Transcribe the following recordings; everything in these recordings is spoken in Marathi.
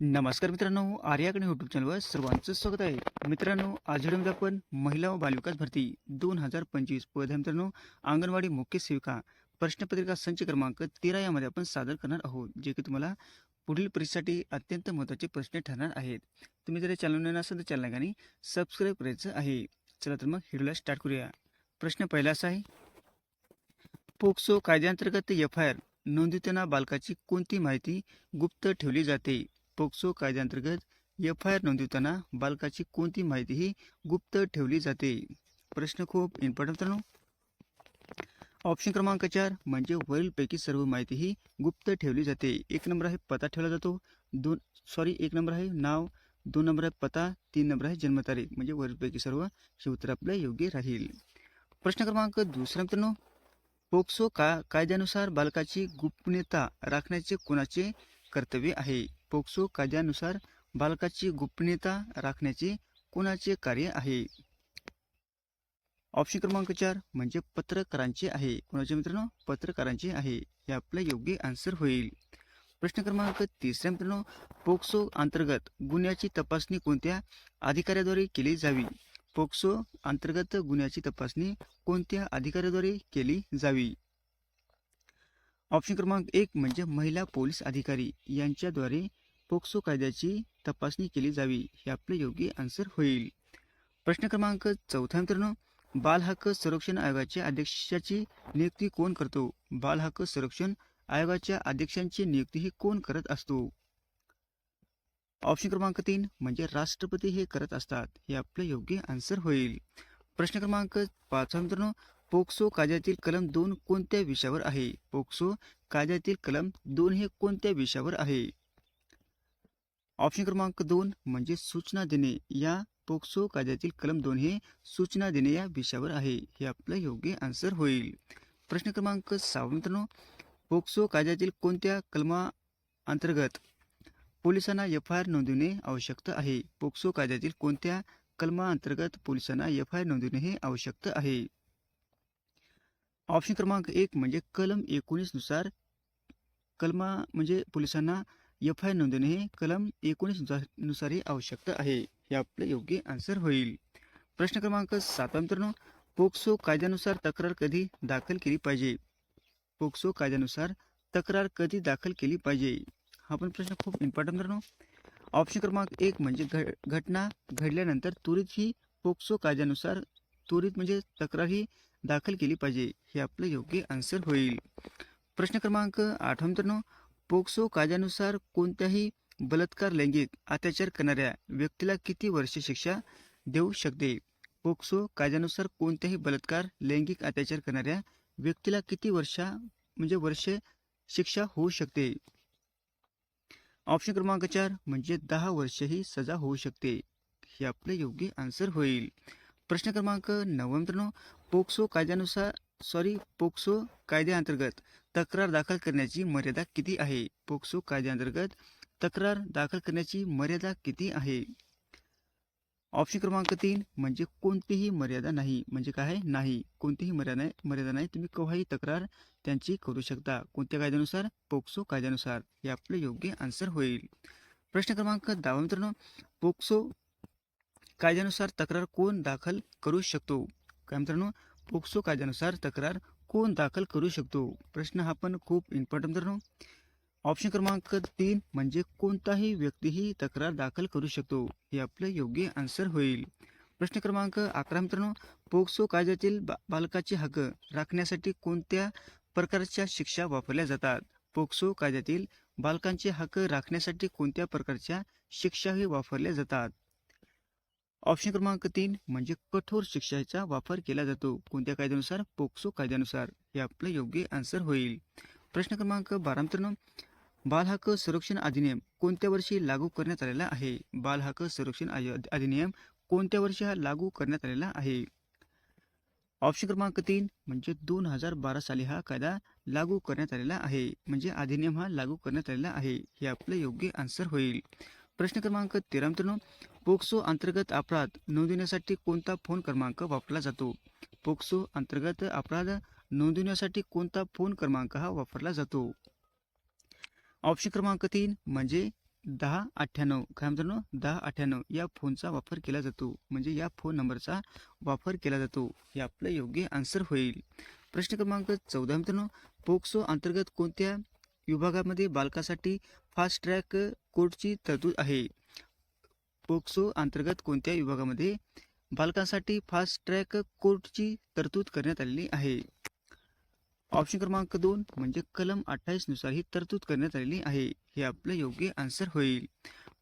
नमस्कार मित्रांनो आर्याकडे यूट्यूब चॅनलवर सर्वांचं स्वागत आहे. मित्रांनो आज व्हिडिओमध्ये आपण महिला व बालविकास भरती दोन हजार पंचवीस पद आहे मित्रांनो. अंगणवाडी मुख्य सेविका प्रश्नपत्रिका संच क्रमांक तेरा यामध्ये आपण सादर करणार आहोत जे की तुम्हाला पुढील परीक्षेसाठी अत्यंत महत्त्वाचे प्रश्न ठरणार आहेत. तुम्ही जर चॅनल असाल तर चॅनल आणि सबस्क्राईब करायचं आहे. चला तर मग व्हिडिओला स्टार्ट करूया. प्रश्न पहिला असा आहे पोक्सो कायद्याअंतर्गत एफ आय आर नोंदवताना बालकाची कोणती माहिती गुप्त ठेवली जाते? पोक्सो कायद्याअंतर्गत एफ आय आर नोंदवताना बालकाची कोणती माहितीही गुप्त ठेवली जाते? प्रश्न खूप इम्पॉर्टंट मित्रांनो. ऑप्शन क्रमांक चार म्हणजे वरीलपैकी सर्व माहिती ही गुप्त ठेवली जाते. एक नंबर आहे पत्ता ठेवला जातो. दोन सॉरी एक नंबर आहे नाव. दोन नंबर आहे पत्ता तीन नंबर आहे जन्मतारीख. म्हणजे वरीलपैकी सर्व हे उत्तर आपलं योग्य राहील. प्रश्न क्रमांक दुसरा मित्रांनो. पोक्सो का कायद्यानुसार बालकाची गोपनीयता राखण्याचे कोणाचे कर्तव्य आहे? पोक्सो कायद्यानुसार बालकाची गोपनीयता राखण्याचे कोणाचे कार्य आहे? ऑप्शन क्रमांक चार म्हणजे पत्रकारांचे आहे. कोणाचे मित्रांनो? पत्रकारांचे आहे. हे आपलं योग्य आन्सर होईल. प्रश्न क्रमांक तिसऱ्या मित्रांनो पोक्सो अंतर्गत गुन्ह्याची तपासणी कोणत्या अधिकाऱ्याद्वारे केली जावी? पोक्सो अंतर्गत गुन्ह्याची तपासणी कोणत्या अधिकाऱ्याद्वारे केली जावी? ऑप्शन क्रमांक एक म्हणजे महिला पोलीस अधिकारी यांच्याद्वारे पोक्सो कायद्याची तपासणी केली जावी हे आपले योग्य आन्सर होईल. प्रश्न क्रमांक चौथा मित्रांनो बाल हक्क संरक्षण आयोगाच्या अध्यक्षाची नियुक्ती कोण करतो? बाल हक्क संरक्षण आयोगाच्या अध्यक्षांची नियुक्ती ही कोण करत असतो? ऑप्शन क्रमांक तीन म्हणजे राष्ट्रपती हे करत असतात हे आपलं योग्य आन्सर होईल. प्रश्न क्रमांक पाचवा मित्रांनो पोक्सो कायद्यातील कलम दोन कोणत्या विषयावर आहे? पोक्सो कायद्यातील कलम दोन हे कोणत्या विषयावर आहे? ऑप्शन क्रमांक दोन म्हणजे सूचना देणे. या पोक्सो कायद्यातील कलम दोन हे सूचना देणे या विषयावर आहे. हे आपलं योग्य आन्सर होईल. प्रश्न क्रमांक सहा. मित्रांनो पोक्सो कायद्यातील कोणत्या कलमा अंतर्गत पोलिसांना एफ आय आर नोंदवणे आवश्यक आहे? पोक्सो कायद्यातील कोणत्या कलमा अंतर्गत पोलिसांना एफ आय आर नोंदवणे हे आवश्यक आहे? ऑप्शन क्रमांक एक म्हणजे कलम एकोणीसनुसार कलमा म्हणजे पोलिसांना एफ आय नोंदणी नोंदवणे हे कलम एकोणीसनुसार नुसारही आवश्यक आहे. हे आपलं योग्य आन्सर होईल. प्रश्न क्रमांक सातवा मित्रांनो पोक्सो कायद्यानुसार तक्रार कधी दाखल केली पाहिजे? पोक्सो कायद्यानुसार तक्रार कधी दाखल केली पाहिजे? हा पण प्रश्न खूप इम्पॉर्टंट मित्रांनो. ऑप्शन क्रमांक एक म्हणजे घ घटना घडल्यानंतर त्वरित ही पोक्सो कायद्यानुसार त्वरित म्हणजे तक्रार ही दाखल केली पाहिजे. हे आपलं योग्य आन्सर होईल. प्रश्न क्रमांक आठवा मित्रांनो पोक्सो कायद्यानुसार कोणत्याही बलात्कार लैंगिक अत्याचार करणाऱ्या व्यक्तीला किती वर्षे शिक्षा देऊ शकते? पोक्सो कायद्यानुसार कोणत्याही बलात्कार लैंगिक अत्याचार करणाऱ्या व्यक्तीला किती वर्षा म्हणजे वर्षे शिक्षा होऊ शकते? ऑप्शन क्रमांक चार म्हणजे दहा वर्षे ही सजा होऊ शकते. हे आपले योग्य आन्सर होईल. प्रश्न क्रमांक नऊ पोक्सो कायद्यानुसार सॉरी पोक्सो कायद्याअंतर्गत तक्रार दाखल करण्याची मर्यादा किती आहे? पोक्सो कायद्याअंतर्गत तक्रार दाखल करण्याची मर्यादा किती आहे? ऑप्शन क्रमांक तीन म्हणजे कोणतीही मर्यादा नाही. म्हणजे काय? आहे नाही. कोणतीही मर्यादा मर्यादा नाही. तुम्ही केव्हाही तक्रार त्यांची करू शकता. कोणत्या कायद्यानुसार? पोक्सो कायद्यानुसार. हे आपलं योग्य आन्सर होईल. प्रश्न क्रमांक दहा. मित्रांनो पोक्सो कायद्यानुसार तक्रार कोण दाखल करू शकतो? काय मित्रांनो? पोक्सो कायद्यानुसार तक्रार कोण दाखल करू शकतो? प्रश्न हा पण खूप इम्पॉर्टंट मित्रांनो. ऑप्शन क्रमांक तीन म्हणजे कोणताही व्यक्तीही तक्रार दाखल करू शकतो. हे आपलं योग्य आन्सर होईल. प्रश्न क्रमांक अकरा मित्रांनो पोक्सो कायद्यातील बा बालकाचे हक्क राखण्यासाठी कोणत्या प्रकारच्या शिक्षा वापरल्या जातात? पोक्सो कायद्यातील बालकांचे हक्क राखण्यासाठी कोणत्या प्रकारच्या शिक्षाही वापरल्या जातात? ऑप्शन क्रमांक तीन म्हणजे कठोर शिक्षेचा वापर केला जातो. कोणत्या कायद्यानुसार? पोक्सो कायद्यानुसार. हे आपलं योग्य आन्सर होईल. प्रश्न क्रमांक बारा मित्रांनो संरक्षण अधिनियम कोणत्या वर्षी लागू करण्यात आलेला आहे? बालहक्क संरक्षण अधिनियम कोणत्या वर्षी हा लागू करण्यात आलेला आहे? ऑप्शन क्रमांक तीन म्हणजे दोन हजार बारा साली हा कायदा लागू करण्यात आलेला आहे. म्हणजे अधिनियम हा लागू करण्यात आलेला आहे. हे आपलं योग्य आन्सर होईल. प्रश्न क्रमांक तेरा मित्रांनो पोक्सो अंतर्गत अपराध नोंदवण्यासाठी कोणता फोन क्रमांक वापरला जातो? पोक्सो अंतर्गत अपराध नोंदवण्यासाठी कोणता फोन क्रमांक हा वापरला जातो? ऑप्शन क्रमांक तीन म्हणजे दहा अठ्ठ्याण्णव. काय मित्रांनो दहा अठ्ठ्याण्णव या फोनचा वापर केला जातो. म्हणजे या फोन नंबरचा वापर केला जातो. हे आपलं योग्य आन्सर होईल. प्रश्न क्रमांक चौदा मित्रांनो पोक्सो अंतर्गत कोणत्या विभागामध्ये बालकासाठी फास्ट ट्रॅक कोर्टची तरतूद आहे? पोक्सो अंतर्गत कोणत्या विभागामध्ये बालकांसाठी फास्ट ट्रॅक कोर्टची तरतूद करण्यात आलेली आहे? ऑप्शन क्रमांक दोन म्हणजे कलम अठ्ठावीसनुसार ही तरतूद करण्यात आलेली आहे. हे आपलं योग्य आन्सर होईल.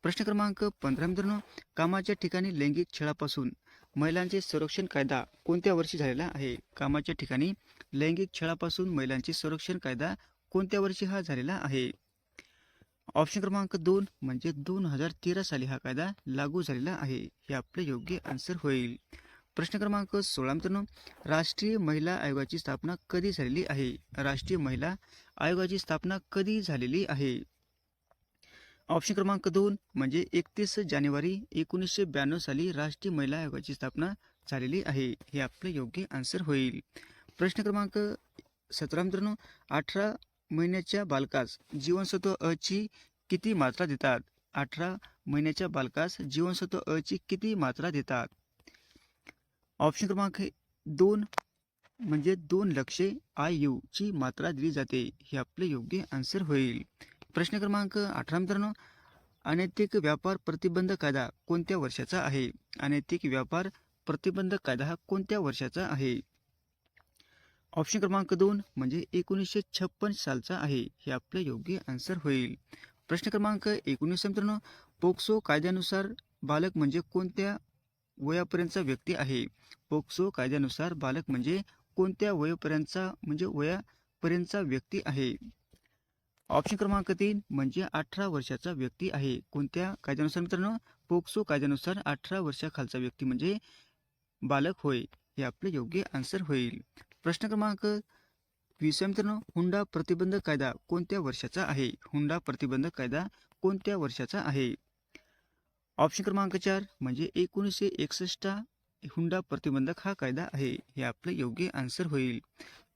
प्रश्न क्रमांक पंधरा मित्रांनो कामाच्या ठिकाणी लैंगिक छळापासून महिलांचे संरक्षण कायदा कोणत्या वर्षी झालेला आहे? कामाच्या ठिकाणी लैंगिक छळापासून महिलांचे संरक्षण कायदा कोणत्या वर्षी हा झालेला आहे? ऑप्शन क्रमांक दोन म्हणजे दोन हजार तेरा साली हा कायदा लागू झालेला आहे. हे आपलं योग्य आन्सर होईल. प्रश्न क्रमांक सोळा मित्रांनो राष्ट्रीय महिला आयोगाची स्थापना कधी झालेली आहे? राष्ट्रीय महिला आयोगाची स्थापना कधी झालेली आहे? ऑप्शन क्रमांक दोन म्हणजे एकतीस जानेवारी एकोणीसशे ब्याण्णव साली राष्ट्रीय महिला आयोगाची स्थापना झालेली आहे. हे आपलं योग्य आन्सर होईल. प्रश्न क्रमांक सतरा मित्रांनो अठरा महिन्याच्या बालकास जीवनसत्व अ ची किती मात्रा देतात? अठरा महिन्याच्या बालकास जीवनसत्व अ ची किती मात्रा देतात? ऑप्शन क्रमांक दोन म्हणजे दोन लक्षे आय यू ची मात्रा दिली जाते. हे आपले योग्य आन्सर होईल. प्रश्न क्रमांक अठरा मित्रांनो अनैतिक व्यापार प्रतिबंध कायदा कोणत्या वर्षाचा आहे? अनैतिक व्यापार प्रतिबंध कायदा हा कोणत्या वर्षाचा आहे? ऑप्शन क्रमांक दोन म्हणजे एकोणीसशे छप्पन सालचा आहे. हे आपलं योग्य आन्सर होईल. प्रश्न क्रमांक एकोणीस मित्रांनो पोक्सो कायद्यानुसार बालक म्हणजे कोणत्या वयापर्यंतचा व्यक्ती आहे? पोक्सो कायद्यानुसार बालक म्हणजे कोणत्या वयापर्यंतचा म्हणजे वयापर्यंतचा व्यक्ती आहे? ऑप्शन क्रमांक तीन म्हणजे अठरा वर्षाचा व्यक्ती आहे. कोणत्या कायद्यानुसार मित्रांनो पोक्सो कायद्यानुसार अठरा वर्षाखालचा व्यक्ती म्हणजे बालक होय. हे आपले योग्य आन्सर होईल. प्रश्न क्रमांक वीस मित्रांनो. हुंडा प्रतिबंध कायदा कोणत्या वर्षाचा आहे? हुंडा प्रतिबंध कायदा कोणत्या वर्षाचा आहे? ऑप्शन क्रमांक चार म्हणजे एकोणीसशे एकसष्ट हुंडा प्रतिबंधक हा कायदा आहे. हे आपलं योग्य आन्सर होईल.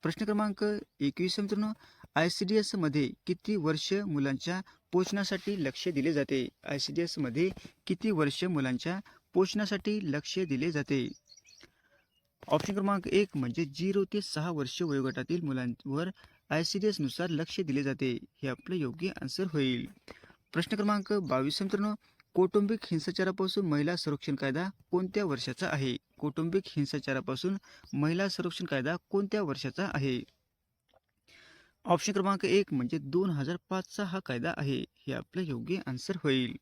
प्रश्न क्रमांक एकवीस मित्रांनो. आय सी डी एसमध्ये किती वर्ष मुलांच्या पोषणासाठी लक्ष दिले जाते? आय सी डी एसमध्ये किती वर्ष मुलांच्या पोषणासाठी लक्ष दिले जाते? ऑप्शन क्रमांक एक म्हणजे झिरो ते सहा वर्ष वयोगटातील मुलांवर आय सी डी एसनुसार लक्ष दिले जाते. हे आपलं योग्य आन्सर होईल. प्रश्न क्रमांक बावीस मित्रांनो कौटुंबिक हिंसाचारापासून महिला संरक्षण कायदा कोणत्या वर्षाचा आहे? कौटुंबिक हिंसाचारापासून महिला संरक्षण कायदा कोणत्या वर्षाचा आहे? ऑप्शन क्रमांक एक म्हणजे दोन हजार पाचचा हा कायदा आहे. हे आपलं योग्य आन्सर होईल.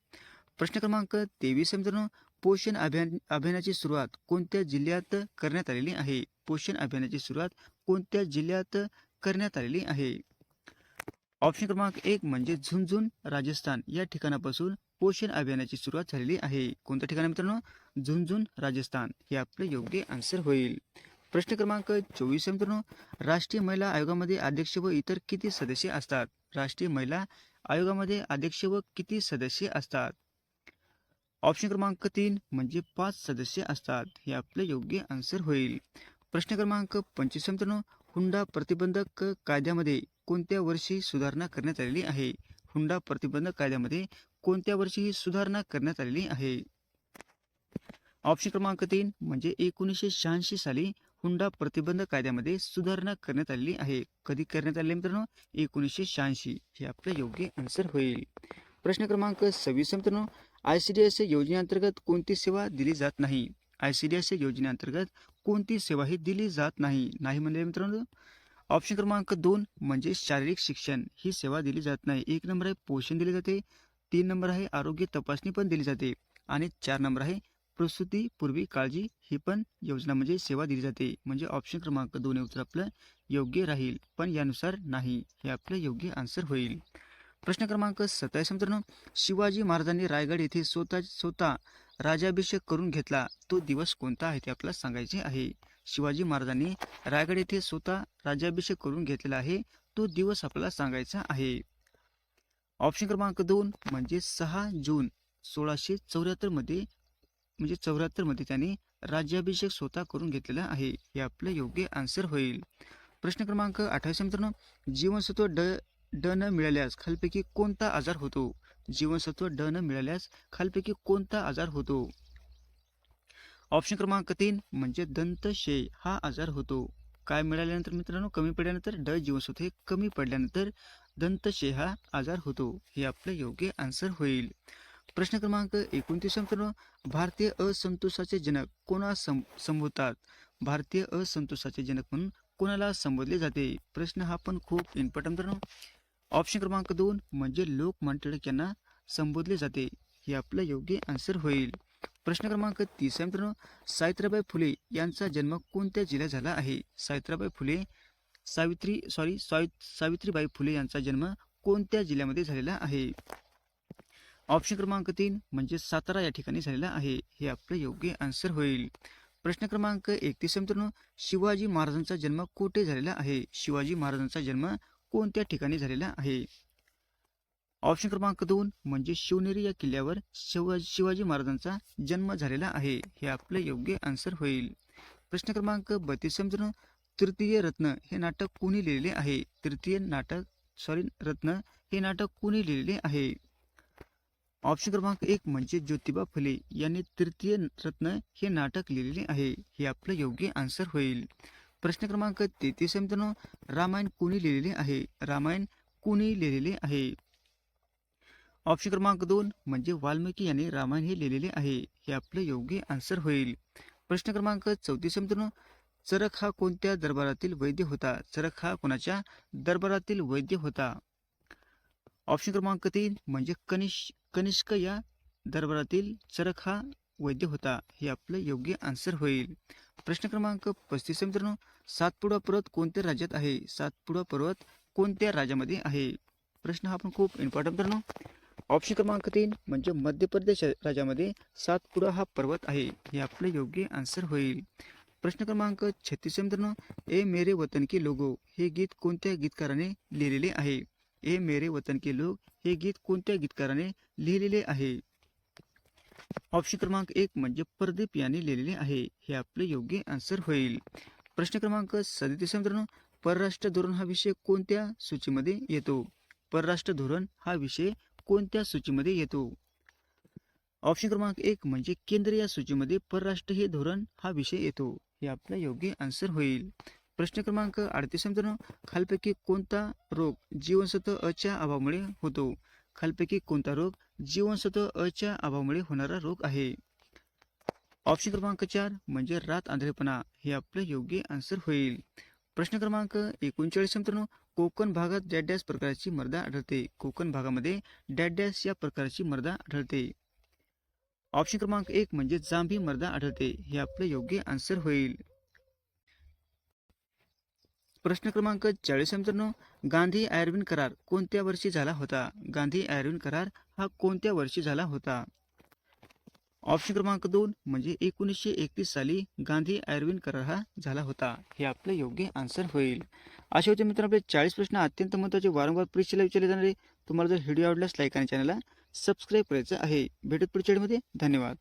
प्रश्न क्रमांक तेवीस मित्रांनो पोषण अभियान अभियानाची सुरुवात कोणत्या जिल्ह्यात करण्यात आलेली आहे? पोषण अभियानाची सुरुवात कोणत्या जिल्ह्यात करण्यात आलेली आहे? ऑप्शन क्रमांक एक म्हणजे झुंझुन राजस्थान. या ठिकाणापासून पोषण अभियानाची सुरुवात झालेली आहे. कोणत्या ठिकाणी मित्रांनो? झुंझुन राजस्थान. हे आपलं योग्य आन्सर होईल. प्रश्न क्रमांक चोवीस मित्रांनो. राष्ट्रीय महिला आयोगामध्ये अध्यक्ष व इतर किती सदस्य असतात? राष्ट्रीय महिला आयोगामध्ये अध्यक्ष व किती सदस्य असतात? ऑप्शन क्रमांक तीन म्हणजे पाच सदस्य असतात. हे आपले योग्य आन्सर होईल. प्रश्न क्रमांक पंचवीस मित्रांनो हुंडा प्रतिबंधक कायद्यामध्ये कोणत्या वर्षी सुधारणा करण्यात आलेली आहे? हुंडा प्रतिबंधक कायद्यामध्ये कोणत्या वर्षी ही सुधारणा करण्यात आलेली आहे? ऑप्शन क्रमांक तीन म्हणजे एकोणीसशे शहाऐंशी साली हुंडा प्रतिबंध कायद्यामध्ये सुधारणा करण्यात आलेली आहे. कधी करण्यात आले मित्रांनो? एकोणीसशे शहाऐंशी. हे आपलं योग्य आन्सर होईल. प्रश्न क्रमांक सव्वीस मित्रांनो आय सी डी एस योजनेअंतर्गत कोणती सेवा दिली जात नाही? आय सी डी एस योजनेअंतर्गत कोणती सेवा ही दिली जात नाही? नाही म्हणजे मित्रांनो ऑप्शन क्रमांक दोन म्हणजे शारीरिक शिक्षण. ही सेवा दिली जात नाही. एक नंबर आहे पोषण दिले जाते. तीन नंबर आहे आरोग्य तपासणी पण दिली जाते. आणि चार नंबर आहे प्रसूतीपूर्वी काळजी ही पण योजना म्हणजे सेवा दिली जाते. म्हणजे ऑप्शन क्रमांक दोन उत्तर आपलं योग्य राहील पण यानुसार नाही. हे आपलं योग्य आन्सर होईल. प्रश्न क्रमांक सत्तावीस मित्रांनो शिवाजी महाराजांनी रायगड येथे स्वतः स्वतः राज्याभिषेक करून घेतला. तो दिवस कोणता आहे ते आपल्याला सांगायचे आहे. शिवाजी महाराजांनी रायगड येथे स्वतः राज्याभिषेक करून घेतलेला आहे. तो दिवस आपल्याला सांगायचा आहे. ऑप्शन क्रमांक दोन म्हणजे सहा जून सोळाशे चौऱ्याहत्तरमध्ये म्हणजे चौऱ्याहत्तरमध्ये त्यांनी राज्याभिषेक स्वतः करून घेतलेला आहे. हे आपलं योग्य आन्सर होईल. प्रश्न क्रमांक अठ्ठावीस मित्रांनो जीवनसत्व ड ड न मिळाल्यास खालपैकी कोणता आजार होतो? जीवनसत्व ड न मिळाल्यास खालपैकी कोणता आजार होतो? ऑप्शन क्रमांक तीन म्हणजे दंतशय हा आजार होतो. काय मिळाल्यानंतर मित्रांनो? कमी पडल्यानंतर ड जीवनसत्व हे कमी पडल्यानंतर दंतशय हा आजार होतो. हे आपलं योग्य आन्सर होईल. प्रश्न क्रमांक एकोणतीस मित्रांनो भारतीय असंतोषाचे जनक कोणा सं संबोधतात? भारतीय असंतोषाचे जनक म्हणून कोणाला संबोधले जाते? प्रश्न हा पण खूप इम्पॉर्टंट मित्रांनो. ऑप्शन क्रमांक दोन म्हणजे लोकमान्य टिळक यांना संबोधले जाते. हे आपलं योग्य आन्सर होईल. प्रश्न क्रमांक तीस आहे मित्रांनो. सावित्रीबाई फुले यांचा जन्म कोणत्या जिल्ह्यात झाला आहे? सावित्रीबाई फुले सावित्री सॉरी सावित्रीबाई फुले यांचा जन्म कोणत्या जिल्ह्यामध्ये झालेला आहे? ऑप्शन क्रमांक तीन म्हणजे सातारा या ठिकाणी झालेला आहे. हे आपलं योग्य आन्सर होईल. प्रश्न क्रमांक एकतीस मित्रांनो. शिवाजी महाराजांचा जन्म कोठे झालेला आहे? शिवाजी महाराजांचा जन्म कोणत्या ठिकाणी झालेला आहे? ऑप्शन क्रमांक दोन म्हणजे शिवनेरी या किल्ल्यावर शिवाजी शिवाजी महाराजांचा जन्म झालेला आहे. हे आपलं योग्य आन्सर होईल. प्रश्न क्रमांक बत्तीस तृतीय रत्न हे नाटक कोणी लिहिलेले आहे? तृतीय नाटक सॉरी रत्न हे नाटक कोणी लिहिलेले आहे? ऑप्शन क्रमांक एक म्हणजे ज्योतिबा फुले यांनी तृतीय रत्न हे नाटक लिहिलेले आहे. हे आपलं योग्य आन्सर होईल. प्रश्न क्रमांक तेहतीस मित्रांनो. रामायण कोणी लिहिलेले आहे? रामायण कोणी लिहिलेले आहे? ऑप्शन क्रमांक दोन म्हणजे वाल्मिकी यांनी रामायण हे लिहिलेले आहे. हे आपलं योग्य आन्सर होईल. प्रश्न क्रमांक चौतीस मित्रांनो. चरक हा कोणत्या दरबारातील वैद्य होता? चरक हा कोणाच्या दरबारातील वैद्य होता? ऑप्शन क्रमांक तीन म्हणजे कनिष कनिष्क या दरबारातील चरक हा वैद्य होता हे आपलं योग्य आन्सर होईल. प्रश्न क्रमांक पस्तीस मित्रांनो. सातपुडा पर्वत कोणत्या राज्यात आहे? सातपुडा पर्वत कोणत्या राज्यामध्ये आहे? प्रश्न हा पण खूप इम्पॉर्टंट मित्रांनो. ऑप्शन क्रमांक तीन म्हणजे मध्य प्रदेश राज्यामध्ये सातपुडा हा पर्वत आहे हे आपलं योग्य आन्सर होईल. प्रश्न क्रमांक छत्तीस मित्रांनो. ए मेरे वतन के लोगो हे गीत कोणत्या गीतकाराने लिहिलेले आहे? ए मेरे वतन के लोग हे गीत कोणत्या गीतकाराने लिहिलेले आहे? ऑप्शन क्रमांक एक म्हणजे प्रदीप यांनी लिहिलेले आहे. हे आपले योग्य आन्सर होईल. प्रश्न क्रमांक सदतीस मित्रांनो. परराष्ट्र धोरण हा विषय कोणत्या सूचीमध्ये येतो? परराष्ट्र धोरण हा विषय कोणत्या सूचीमध्ये येतो? ऑप्शन क्रमांक एक म्हणजे केंद्रीय सूचीमध्ये परराष्ट्र हे धोरण हा विषय येतो. हे आपला योग्य आन्सर होईल. प्रश्न क्रमांक अडतीस मित्रांनो. खालपैकी कोणता रोग जीवनसत्व अच्या अभावामुळे होतो? खालपैकी कोणता रोग जीवनसत्व अच्या अभावामुळे होणारा रोग आहे? ऑप्शन क्रमांक चार म्हणजे रात आंधळेपणा. हे आपलं योग्य आन्सर होईल. प्रश्न क्रमांक एकोणचाळीस मित्रांनो. कोकण भागात डॅडॅस प्रकारची मर्दा आढळते. कोकण भागामध्ये डॅडॅस या प्रकारची मर्दा आढळते. ऑप्शन क्रमांक एक म्हणजे जांभी मर्दा आढळते. हे आपलं योग्य आन्सर होईल. प्रश्न क्रमांक चाळीस मित्रांनो. गांधी आयर्विन करार कोणत्या वर्षी झाला होता? गांधी आयर्विन करार हा कोणत्या वर्षी झाला होता? ऑप्शन क्रमांक दोन म्हणजे एकोणीसशे एकतीस साली गांधी आयर्विन करार हा झाला होता. हे आपलं योग्य आन्सर होईल. असे होते मित्रांनो आपले चाळीस प्रश्न अत्यंत महत्त्वाचे. वारंवार परीक्षेला विचारले जाणारे. तुम्हाला जर व्हिडिओ आवडल्यास लाईक आणि चॅनलला सबस्क्राईब करायचं आहे. भेटत पुढच्या धन्यवाद.